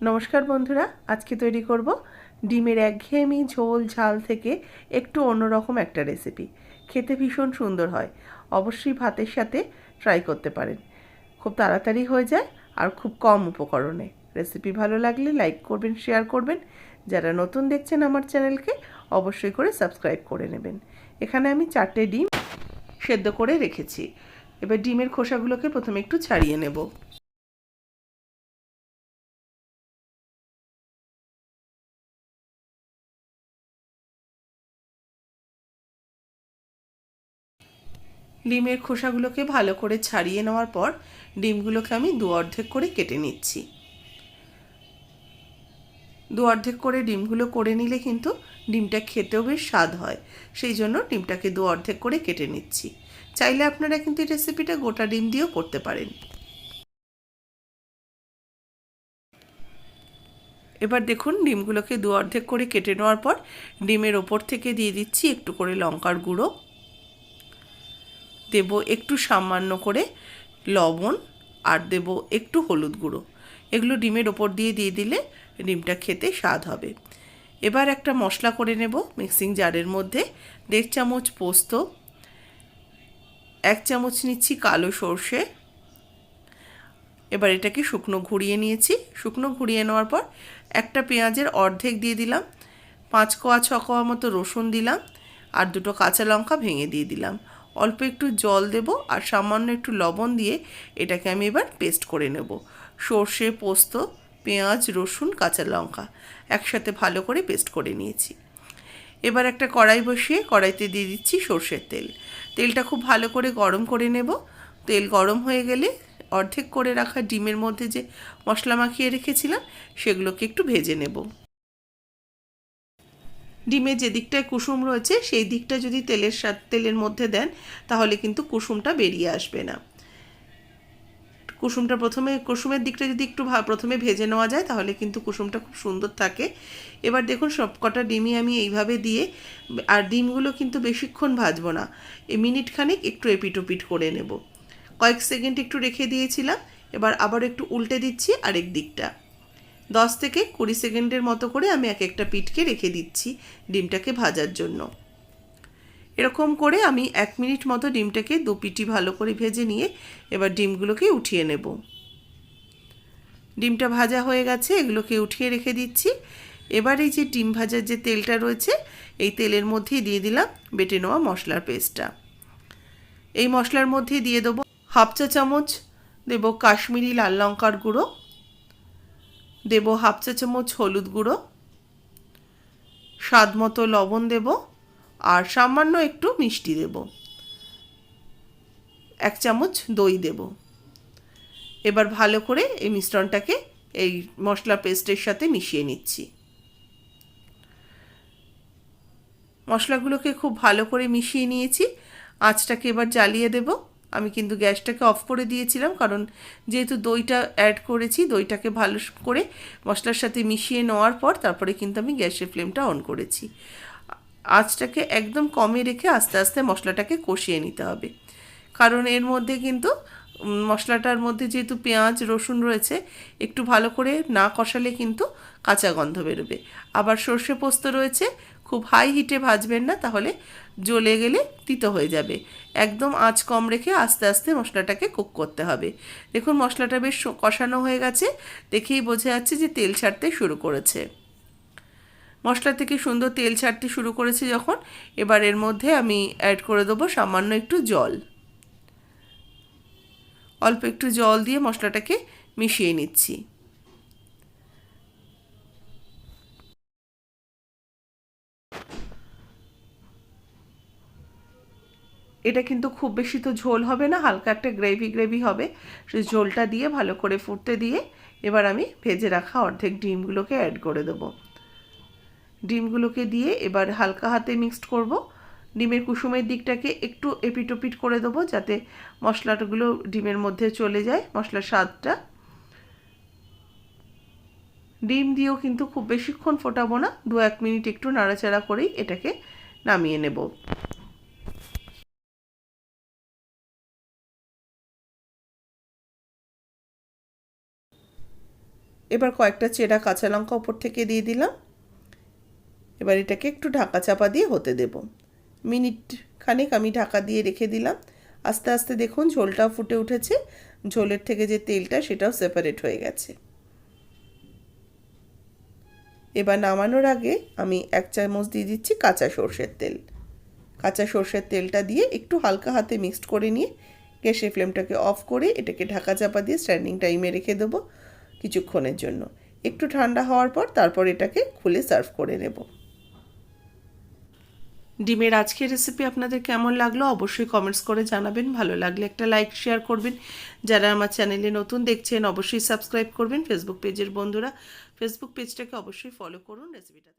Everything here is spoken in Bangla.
নমস্কার বন্ধুরা, আজকে তৈরি করব ডিমের একঘেয়েমি ঝোল ঝাল থেকে একটু অন্যরকম একটা রেসিপি খেতে ভীষণ সুন্দর হয়, অবশ্যই ভাতের সাথে ট্রাই করতে পারেন। খুব তাড়াতাড়ি হয়ে যায় আর খুব কম উপকরণে। রেসিপি ভালো লাগলে লাইক করবেন শেয়ার করবেন। যারা নতুন দেখছেন আমার চ্যানেলকে, অবশ্যই করে সাবস্ক্রাইব করে নেবেন। এখানে আমি চারটে ডিম সেদ্ধ করে রেখেছি। এবার ডিমের খোসাগুলোকে প্রথমে একটু ছাড়িয়ে নেব। ডিমের খোসাগুলোকে ভালো করে ছাড়িয়ে নেওয়ার পর ডিমগুলোকে আমি দু অর্ধেক করে কেটে নিচ্ছি। দু অর্ধেক করে ডিমগুলো করে নিলে কিন্তু ডিমটা খেতেও বেশ স্বাদ হয়, সেই জন্য ডিমটাকে দু অর্ধেক করে কেটে নিচ্ছি। চাইলে আপনারা কিন্তু এই রেসিপিটা গোটা ডিম দিয়েও করতে পারেন। এবার দেখুন ডিমগুলোকে দু অর্ধেক করে কেটে নেওয়ার পর ডিমের ওপর থেকে দিয়ে দিচ্ছি একটু করে লঙ্কার গুঁড়ো। দেব একটু সামান্য করে লবণ আর দেব একটু হলুদ গুঁড়ো। এগুলো ডিমের ওপর দিয়ে দিয়ে দিলে ডিমটা খেতে স্বাদ হবে। এবার একটা মশলা করে নেব মিক্সিং জারের মধ্যে দেড় চামচ পোস্ত, এক চামচ নিচ্ছি কালো সর্ষে। এবার এটাকে শুকনো ঘুরিয়ে নিয়েছি। শুকনো ঘুরিয়ে নেওয়ার পর একটা পেঁয়াজের অর্ধেক দিয়ে দিলাম, পাঁচ কোয়া ছ কোয়া মতো রসুন দিলাম আর দুটো কাঁচা লঙ্কা ভেঙে দিয়ে দিলাম। অল্প একটু জল দেব আর সামান্য একটু লবণ দিয়ে এটাকে আমি এবার পেস্ট করে নেব। সর্ষে, পোস্ত, পেঁয়াজ, রসুন, কাঁচা লঙ্কা একসাথে ভালো করে পেস্ট করে নিয়েছি। এবার একটা কড়াই বসিয়ে কড়াইতে দিয়ে দিচ্ছি সর্ষের তেল। তেলটা খুব ভালো করে গরম করে নেব। তেল গরম হয়ে গেলে অর্ধেক করে রাখা ডিমের মধ্যে যে মশলা মাখিয়ে রেখেছিলাম সেগুলোকে একটু ভেজে নেব। ডিমের যে দিকটায় কুসুম রয়েছে, সেই দিকটা যদি তেলের সাথে তেলের মধ্যে দেন, তাহলে কিন্তু কুসুমটা বেরিয়ে আসবে না। কুসুমটা প্রথমে, কুসুমের দিকটা যদি একটু প্রথমে ভেজে নেওয়া যায়, তাহলে কিন্তু কুসুমটা খুব সুন্দর থাকে। এবার দেখুন সব কটা ডিমই আমি এইভাবে দিয়ে, আর ডিমগুলো কিন্তু বেশিক্ষণ ভাজবো না। এই মিনিট খানিক একটু এপিটোপিট করে নেব। কয়েক সেকেন্ড একটু রেখে দিয়েছিলাম, এবার আবার একটু উল্টে দিচ্ছি আরেক দিকটা। দশ থেকে কুড়ি সেকেন্ডের মতো করে আমি এক একটা পিঠকে রেখে দিচ্ছি ডিমটাকে ভাজার জন্য। এরকম করে আমি এক মিনিট মতো ডিমটাকে দু পিটি ভালো করে ভেজে নিয়ে এবার ডিমগুলোকে উঠিয়ে নেব। ডিমটা ভাজা হয়ে গেছে, এগুলোকে উঠিয়ে রেখে দিচ্ছি। এবার এই যে ডিম ভাজার যে তেলটা রয়েছে, এই তেলের মধ্যেই দিয়ে দিলাম বেটে নেওয়া মশলার পেস্টটা। এই মশলার মধ্যে দিয়ে দেবো হাফ চা চামচ, দেব কাশ্মীরি লাল লঙ্কার গুঁড়ো দেব হাফ চা চামচ হলুদ গুঁড়ো, স্বাদ মতো লবণ দেব আর সামান্য একটু মিষ্টি দেব। এক চামচ দই দেব। এবার ভালো করে এই মিশ্রণটাকে এই মশলা পেস্টের সাথে মিশিয়ে নিচ্ছি। মশলাগুলোকে খুব ভালো করে মিশিয়ে নিয়েছি। আঁচটাকে এবার জ্বালিয়ে দেবো। আমি কিন্তু গ্যাসটাকে অফ করে দিয়েছিলাম, কারণ যেহেতু দইটা অ্যাড করেছি, দইটাকে ভালো করে মশলার সাথে মিশিয়ে নেওয়ার পর তারপরে কিন্তু আমি গ্যাসের ফ্লেমটা অন করেছি। আঁচটাকে একদম কমে রেখে আস্তে আস্তে মশলাটাকে কষিয়ে নিতে হবে। কারণ এর মধ্যে কিন্তু মশলাটার মধ্যে যেহেতু পেঁয়াজ, রসুন রয়েছে, একটু ভালো করে না কষালে কিন্তু কাঁচা গন্ধ বেরোবে। আবার সর্ষে পোস্ত রয়েছে খুব হাই হিটে ভাজবেন না, তাহলে জ্বলে গেলে তিতো হয়ে যাবে। একদম আঁচ কম রেখে আস্তে আস্তে মশলাটাকে কুক করতে হবে। দেখুন, মশলাটা বেশ কষানো হয়ে গেছে, দেখেই বোঝা যাচ্ছে যে তেল ছাড়তে শুরু করেছে। মশলা থেকে সুন্দর তেল ছাড়তে শুরু করেছে যখন, এবার এর মধ্যে আমি অ্যাড করে দেবো সামান্য একটু জল। অল্প একটু জল দিয়ে মশলাটাকে মিশিয়ে নিচ্ছি। এটা কিন্তু খুব বেশি তো ঝোল হবে না, হালকা একটা গ্রেভি গ্রেভি হবে। সেই ঝোলটা দিয়ে ভালো করে ফুটতে দিয়ে এবার আমি ভেজে রাখা অর্ধেক ডিমগুলোকে অ্যাড করে দেবো। ডিমগুলোকে দিয়ে এবার হালকা হাতে মিক্সড করব। ডিমের কুসুমের দিকটাকে একটু এপিটোপিট করে দেবো যাতে মশলাটাগুলো ডিমের মধ্যে চলে যায়, মশলার স্বাদটা। ডিম দিয়েও কিন্তু খুব বেশিক্ষণ ফোটাবো না দু এক মিনিট একটু নাড়াচাড়া করেই এটাকে নামিয়ে নেব। এবার কয়েকটা চেরা কাঁচা লঙ্কা ওপর থেকে দিয়ে দিলাম। এবার এটাকে একটু ঢাকা চাপা দিয়ে হতে দেব। মিনিট খানেক আমি ঢাকা দিয়ে রেখে দিলাম। আস্তে আস্তে দেখুন ঝোলটাও ফুটে উঠেছে। ঝোলের থেকে যে তেলটা সেটাও সেপারেট হয়ে গেছে। এবার নামানোর আগে আমি এক চামচ দিয়ে দিচ্ছি কাঁচা সর্ষের তেল। কাঁচা সর্ষের তেলটা দিয়ে একটু হালকা হাতে মিক্সড করে নিয়ে গ্যাসের ফ্লেমটাকে অফ করে এটাকে ঢাকা চাপা দিয়ে স্ট্যান্ডিং টাইমে রেখে দেবো। কিছুক্ষণের জন্য। একটু ঠান্ডা হওয়ার পর তারপর এটাকে খুলে সার্ভ করে নেব। ডিমের আজকের রেসিপি আপনাদের কেমন লাগল অবশ্যই কমেন্টস করে জানাবেন। ভালো লাগলে একটা লাইক শেয়ার করবেন। যারা আমার চ্যানেলে নতুন দেখছেন অবশ্যই সাবস্ক্রাইব করবেন। ফেসবুক পেজের বন্ধুরা ফেসবুক পেজটাকে অবশ্যই ফলো করুন। রেসিপিটা